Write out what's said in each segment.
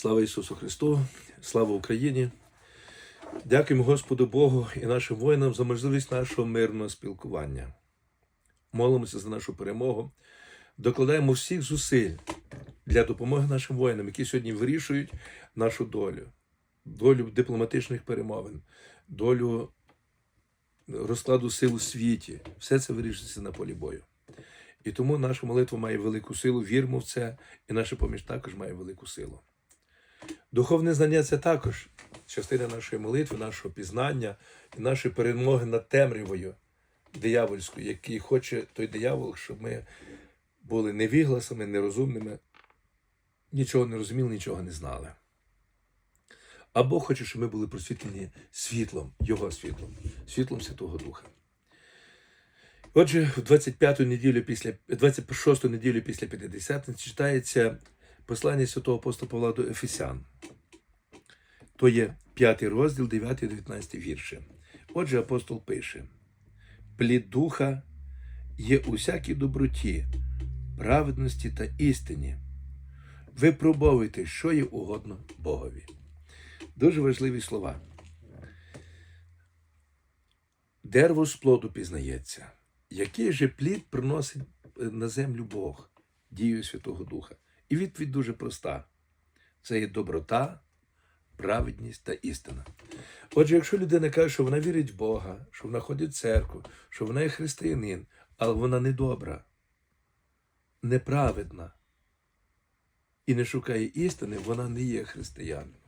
Слава Ісусу Христу, слава Україні. Дякуємо Господу Богу і нашим воїнам за можливість нашого мирного спілкування. Молимося за нашу перемогу, докладаємо всіх зусиль для допомоги нашим воїнам, які сьогодні вирішують нашу долю, долю дипломатичних перемовин, долю розкладу сил у світі. Все це вирішується на полі бою. І тому наша молитва має велику силу, віримо в це, і наша поміж також має велику силу. Духовне знання це також частина нашої молитви, нашого пізнання і нашої перемоги над темрявою диявольською, який хоче той диявол, щоб ми були невігласами, нерозумними, нічого не розуміли, нічого не знали. Або хоче, щоб ми були просвітлені світлом, Його світлом, світлом Святого Духа. Отже, в 25-ту неділю після 26-ту неділю після П'ятидесятниці читається послання святого апостола Павла до Ефесян. То є 5 розділ, 9 19 вірші. Отже, апостол пише: плід духа є у всякій доброті, праведності та істині. Випробовуйте, що є угодно Богові. Дуже важливі слова. Дерево з плоду пізнається. Який же плід приносить на землю Бог, дією Святого Духа? І відповідь дуже проста: це є доброта, праведність та істина. Отже, якщо людина каже, що вона вірить в Бога, що вона ходить в церкву, що вона є християнин, але вона не добра, неправедна і не шукає істини, вона не є християнином.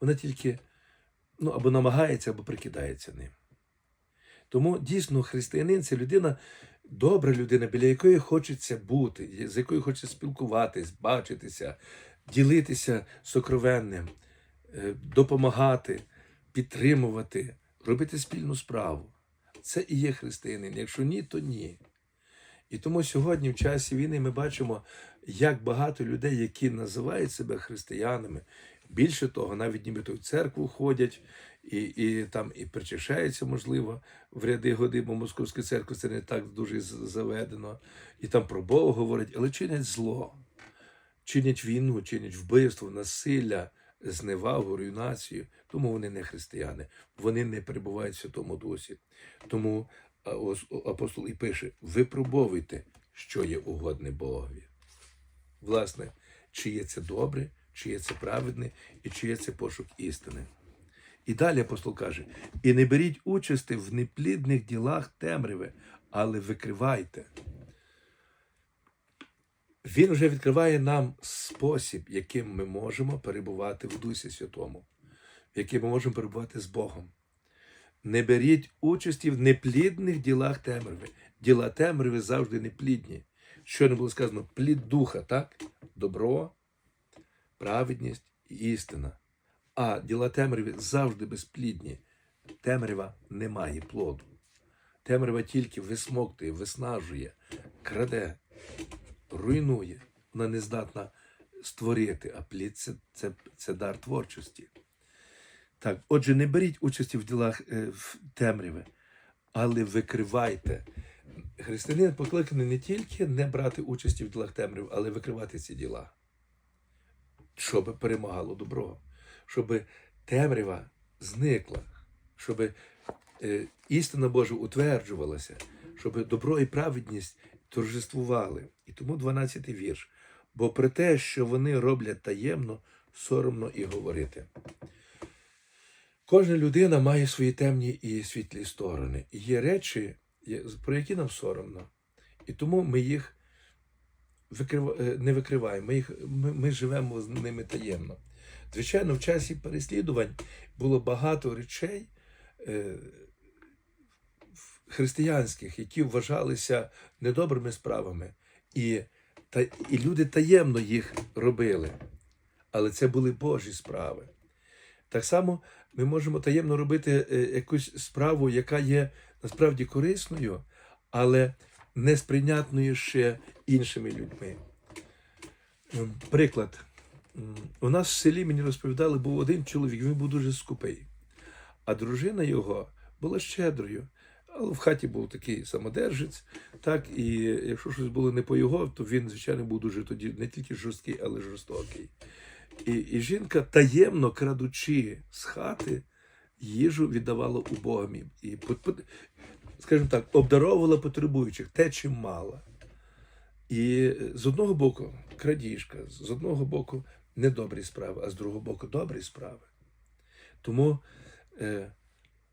Вона тільки ну, або намагається, або прикидається ним. Тому дійсно християнин це людина, добра людина, біля якої хочеться бути, з якою хочеться спілкуватись, бачитися, ділитися сокровенним, е, допомагати, підтримувати, робити спільну справу. Це і є християнин. Якщо ні, то ні. І тому сьогодні, в часі війни, ми бачимо, як багато людей, які називають себе християнами, більше того, навіть нібито в церкву ходять і, і там і причащаються, можливо, в ряди годи, бо Московська церква це не так дуже заведено, і там про Бога говорять, але чинять зло, чинять війну, чинять вбивство, насилля, зневагу, руйнацію. Тому вони не християни, вони не перебувають в Святому Дусі. Тому апостол і пише: випробовуйте, що є угодне Богові. Власне, чи є це добре, чи є це праведне, і чи є це пошук істини. І далі апостол каже: і не беріть участі в неплідних ділах темряви, але викривайте. Він вже відкриває нам спосіб, яким ми можемо перебувати в Дусі Святому, в яким ми можемо перебувати з Богом. Не беріть участі в неплідних ділах темряви. Діла темряви завжди неплідні. Що не було сказано, плід духа, так? Добро, праведність і істина. А діла темряви завжди безплідні. Темрява не має плоду. Темрява тільки висмоктує, виснажує, краде, руйнує. Вона не здатна створити, а плід це, це, це дар творчості. Так, отже, не беріть участі в ділах е, в темряви, але викривайте. Християнин покликаний не тільки не брати участі в ділах темряви, але викривати ці діла, щоб перемагало добро, щоб темрява зникла, щоб е, істина Божа утверджувалася, щоб добро і праведність торжествували. І тому 12-й вірш. Бо про те, що вони роблять таємно, соромно і говорити. Кожна людина має свої темні і світлі сторони. І є речі, про які нам соромно. І тому ми їх е, не викриваємо, ми, їх... ми живемо з ними таємно. Звичайно, в часі переслідувань було багато речей е... християнських, які вважалися недобрими справами. І, та... і люди таємно їх робили. Але це були Божі справи. Так само ми можемо таємно робити е, якусь справу, яка є насправді корисною, але не сприйнятною ще іншими людьми. Ем, Приклад. У нас в селі мені розповідали, був один чоловік, він був дуже скупий, а дружина його була щедрою. Але в хаті був такий самодержець, так, і якщо щось було не по його, то він, звичайно, був дуже тоді не тільки жорсткий, але й жорстокий. І, і жінка таємно крадучи з хати, їжу віддавала убогим. І, скажімо так, обдаровувала потребуючих те, чим мала. І з одного боку крадіжка, з одного боку недобрі справи, а з другого боку добрі справи. Тому е,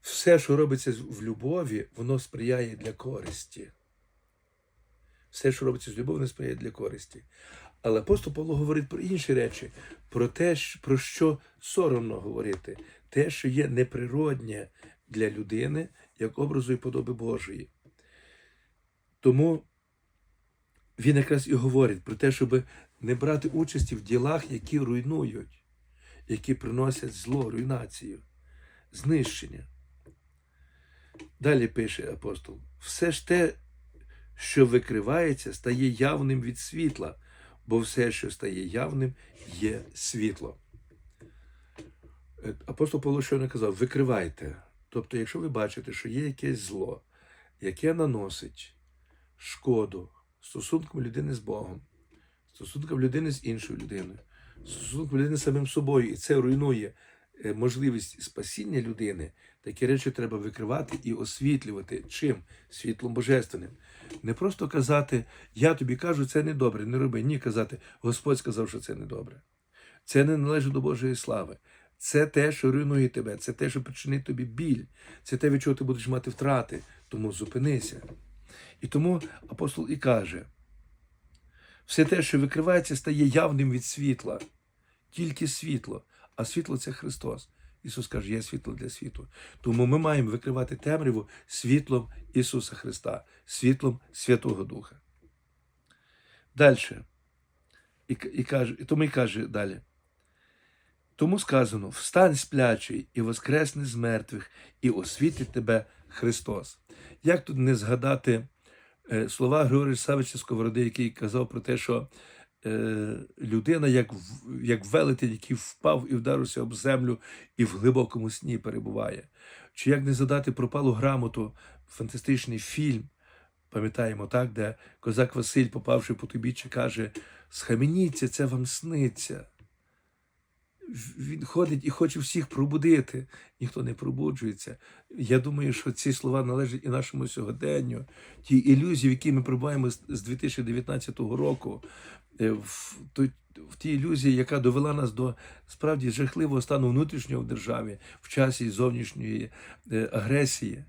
все, що робиться в любові, воно сприяє для користі. Все, що робиться з любов'ю, сприяє для користі. Але апостол Павло говорить про інші речі, про те, про що соромно говорити, те, що є неприроднє для людини, як образу і подоби Божої. Тому він якраз і говорить про те, щоб не брати участі в ділах, які руйнують, які приносять зло, руйнацію, знищення. Далі пише апостол: все ж те, що викривається, стає явним від світла, бо все, що стає явним, є світло. Е, Апостол Павло щойно казав: викривайте. Тобто, якщо ви бачите, що є якесь зло, яке наносить шкоду стосункам людини з Богом, стосункам людини з іншою людиною, стосункам людини з самим собою, і це руйнує е, можливість спасіння людини, такі речі треба викривати і освітлювати. Чим? Світлом божественним. Не просто казати, я тобі кажу, це не добре, не роби. Ні, казати, Господь сказав, що це не добре. Це не належить до Божої слави. Це те, що руйнує тебе, це те, що причинить тобі біль, це те, від чого ти будеш мати втрати. Тому зупинися. І тому апостол і каже: все те, що викривається, стає явним від світла, тільки світло, а світло це Христос. Ісус каже, є світло для світу. Тому ми маємо викривати темряву світлом Ісуса Христа, світлом Святого Духа. Далі. І, і, каже, і тому і каже далі. Тому сказано: встань сплячий і воскресни з мертвих, і освітить тебе Христос. Як тут не згадати слова Григорія Савича Сковороди, який казав про те, що е, людина, як, як велетень, який впав і вдарився об землю і в глибокому сні перебуває. Чи як не згадати пропалу грамоту, фантастичний фільм, пам'ятаємо так, де козак Василь, попавши по тобі, каже: Схаменіться, це вам сниться. Він ходить і хоче всіх пробудити, ніхто не пробуджується. Я думаю, що ці слова належать і нашому сьогоденню, ті ілюзії, в які ми перебуваємо з з 2019 року, е, в, тій ілюзії, яка довела нас до справді жахливого стану внутрішнього в державі в часі зовнішньої е, агресії.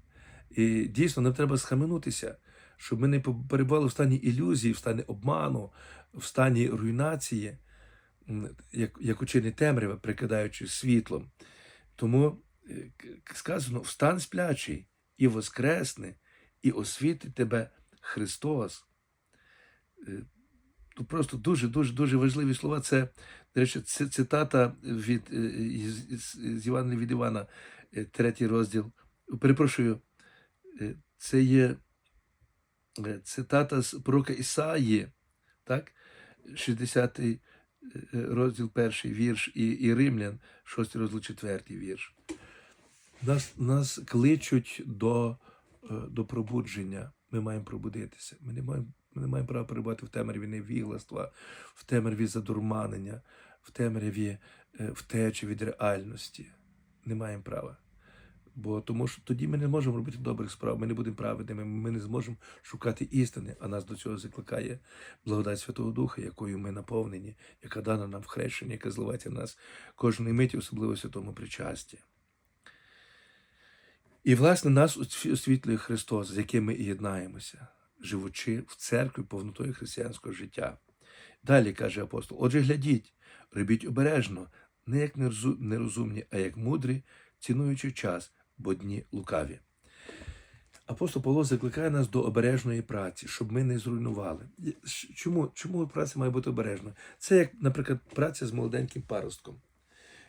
І дійсно нам треба схаменутися, щоб ми не перебували в стані ілюзії, в стані обману, в стані руйнації, як, як учини темрява, прикидаючи світлом. Тому е, сказано: встань сплячий і воскресни, і освітить тебе Христос. Е, Тут просто дуже, дуже, важливі слова. Це, до речі, цитата від е, з Івана від Івана, третій розділ. Перепрошую, це є цитата з пророка Ісаї, так? 60 е, розділ, перший вірш, і, і Римлян, 6 розділ, четвертий вірш. Нас, нас кличуть до, е, до пробудження. Ми маємо пробудитися. Ми не маємо, ми не маємо права перебувати в темряві невігластва, в темряві задурманення, в темряві е, втечі від реальності. Не маємо права. Бо тому що тоді ми не можемо робити добрих справ, ми не будемо праведними, ми не зможемо шукати істини, а нас до цього закликає благодать Святого Духа, якою ми наповнені, яка дана нам в хрещенні, яка зливається в нас кожної миті, особливо святому причасті. І, власне, нас освітлює Христос, з яким ми і єднаємося, живучи в церкві повнотою християнського життя. Далі каже апостол: Отже, глядіть, робіть обережно, не як нерозумні, а як мудрі, цінуючи час, бо дні лукаві. Апостол Павло закликає нас до обережної праці, щоб ми не зруйнували. Чому, чому праця має бути обережна? Це як, наприклад, праця з молоденьким паростком,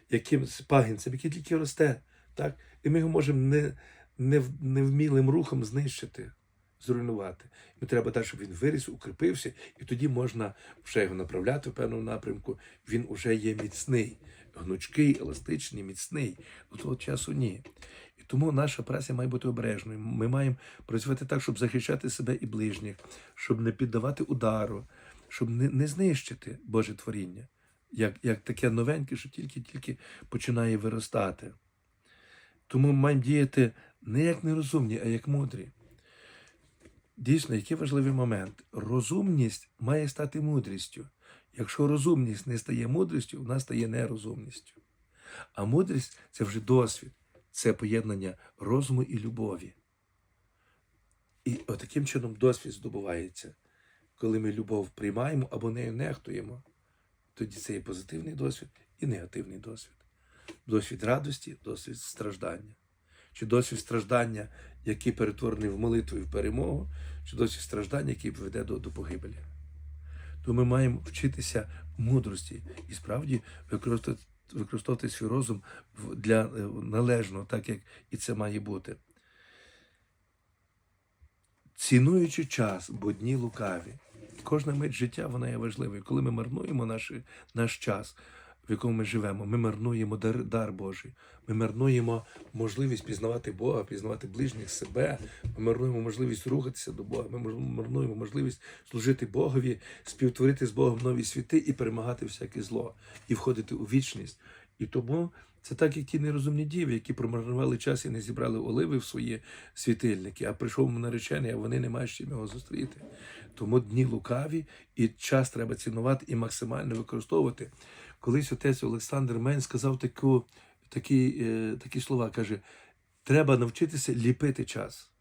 яким з пагінцем, який тільки росте, так? і ми його можемо не, не, невмілим рухом знищити, зруйнувати. Ми треба так, щоб він виріс, укріпився, і тоді можна вже його направляти в певному напрямку. Він уже є міцний, гнучкий, еластичний, міцний. До того часу ні. І тому наша праця має бути обережною. Ми маємо працювати так, щоб захищати себе і ближніх, щоб не піддавати удару, щоб не, не знищити Боже творіння. як, як таке новеньке, що тільки-тільки починає виростати. Тому ми маємо діяти не як нерозумні, а як мудрі. Дійсно, який важливий момент. Розумність має стати мудрістю. Якщо розумність не стає мудрістю, вона стає нерозумністю. А мудрість це вже досвід, це поєднання розуму і любові. І отаким чином досвід здобувається. Коли ми любов приймаємо або нею нехтуємо, тоді це є позитивний досвід і негативний досвід. Досвід радості, досвід страждання. Чи досвід страждання, який перетворений в молитву і в перемогу, чи досвід страждання, який веде до, до погибелі. То ми маємо вчитися мудрості і справді використовувати, використовувати свій розум для е, належного, так як і це має бути. Цінуючи час, бо дні лукаві. Кожна мить життя вона є важливою. Коли ми марнуємо наш, наш час, в якому ми живемо, ми марнуємо дар, дар Божий. Ми марнуємо можливість пізнавати Бога, пізнавати ближніх себе. Ми марнуємо можливість рухатися до Бога. Ми марнуємо можливість служити Богові, співтворити з Богом нові світи і перемагати всяке зло, і входити у вічність. І тому це так, як ті нерозумні діви, які промарнували час і не зібрали оливи в свої світильники, а прийшов наречений, а вони не мають чим його зустріти. Тому дні лукаві, і час треба цінувати і максимально використовувати. Колись отець Олександр Мень сказав таку, такі, е, такі слова: каже: треба навчитися ліпити час.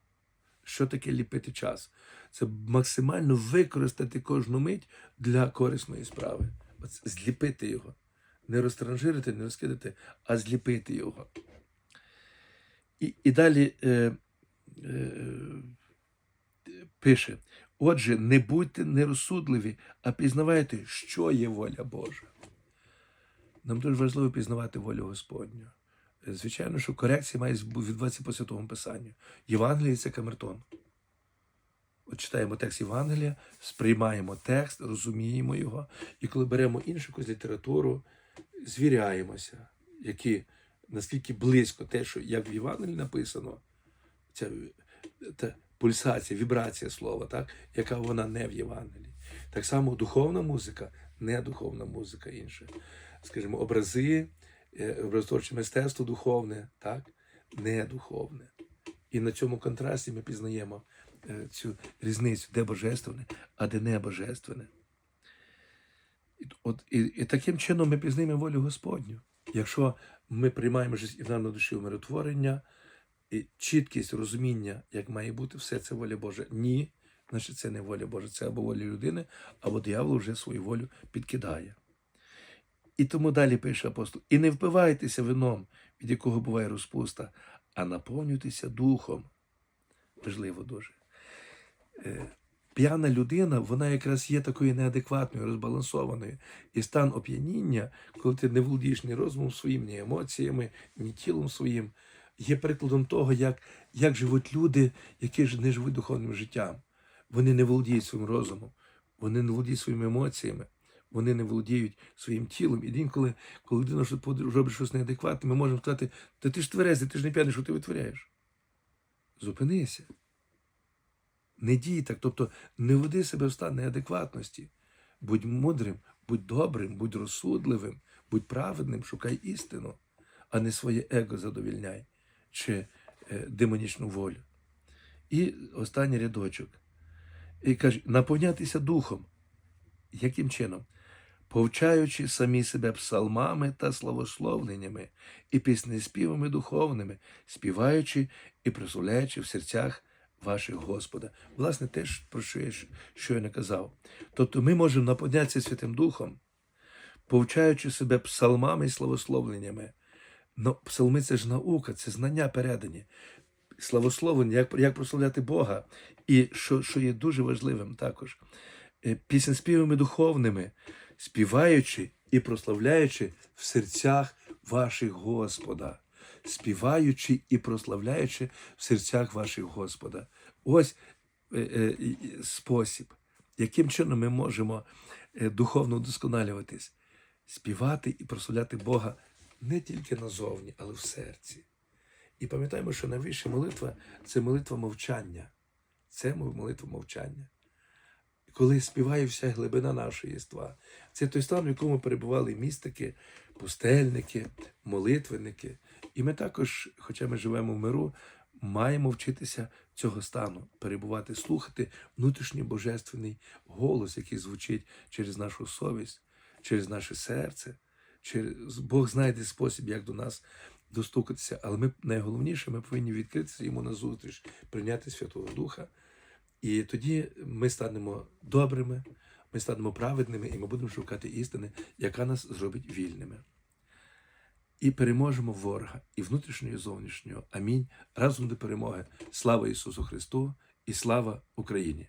Що таке ліпити час? Це максимально використати кожну мить для корисної справи. От зліпити його. Не розтранжирити, не розкидати, а зліпити його. І, і далі е, е, пише: отже, не будьте нерозсудливі, а пізнавайте, що є воля Божа. Нам дуже важливо пізнавати волю Господню. Е, Звичайно, що корекція має відбуватися по святому Писанню. Євангеліє це камертон. От читаємо текст Євангелія, сприймаємо текст, розуміємо його, і коли беремо іншу якусь літературу, звіряємося, які, наскільки близько те, що як в Євангелії написано, ця та пульсація, вібрація слова, так, яка вона не в Євангелії. Так само духовна музика, не духовна музика інша. Скажімо, образи, е, образотворче мистецтво духовне, так, не духовне. І на цьому контрасті ми пізнаємо е, цю різницю, де божественне, а де не божественне. І, от, і, і таким чином ми пізнаємо волю Господню. Якщо ми приймаємо життя на душі умиротворення, і чіткість розуміння, як має бути, все це воля Божа. Ні, значить це не воля Божа, це або воля людини, або диявол вже свою волю підкидає. І тому далі пише апостол: і не впивайтеся вином, від якого буває розпуста, а наповнюйтеся духом. Важливо дуже. Е, П'яна людина, вона якраз є такою неадекватною, розбалансованою. І стан оп'яніння, коли ти не володієш ні розумом своїм, ні емоціями, ні тілом своїм, є прикладом того, як, як живуть люди, які ж не живуть духовним життям. Вони не володіють своїм розумом, вони не володіють своїми емоціями, вони не володіють своїм тілом. І інколи, коли людина робить щось неадекватне, ми можемо сказати, та ти ж тверезий, ти ж не п'яний, що ти витворяєш. Зупинися. Не дій так, тобто не веди себе в стан неадекватності. Будь мудрим, будь добрим, будь розсудливим, будь праведним, шукай істину, а не своє его задовільняй чи е, демонічну волю. І останній рядочок. І каже, наповнятися духом. Яким чином? Повчаючи самі себе псалмами та славословленнями і піснеспівами духовними, співаючи і прославляючи в серцях ваших Господа. Власне, теж про що я щойно казав. Тобто ми можемо наповнятися Святим Духом, повчаючи себе псалмами і славословленнями. Ну, псалми це ж наука, це знання передані. Славословлення, як, як прославляти Бога. І що, що є дуже важливим також, е, піснеспівами духовними, співаючи і прославляючи в серцях ваших Господа, співаючи і прославляючи в серцях ваших Господа. Ось е, е, спосіб, яким чином ми можемо е, духовно вдосконалюватись, співати і прославляти Бога не тільки назовні, але в серці. І пам'ятаємо, що найвища молитва це молитва мовчання. Це молитва мовчання. Коли співає вся глибина нашого єства. Це той стан, в якому перебували містики, пустельники, молитвенники. І ми також, хоча ми живемо в миру, маємо вчитися цього стану, перебувати, слухати внутрішній божественний голос, який звучить через нашу совість, через наше серце. Через Бог знайде спосіб, як до нас достукатися. Але ми найголовніше, ми повинні відкритися йому на зустріч, прийняти Святого Духа. І тоді ми станемо добрими, ми станемо праведними, і ми будемо шукати істини, яка нас зробить вільними. І переможемо ворога і внутрішнього, і зовнішнього. Амінь. Разом до перемоги. Слава Ісусу Христу і слава Україні!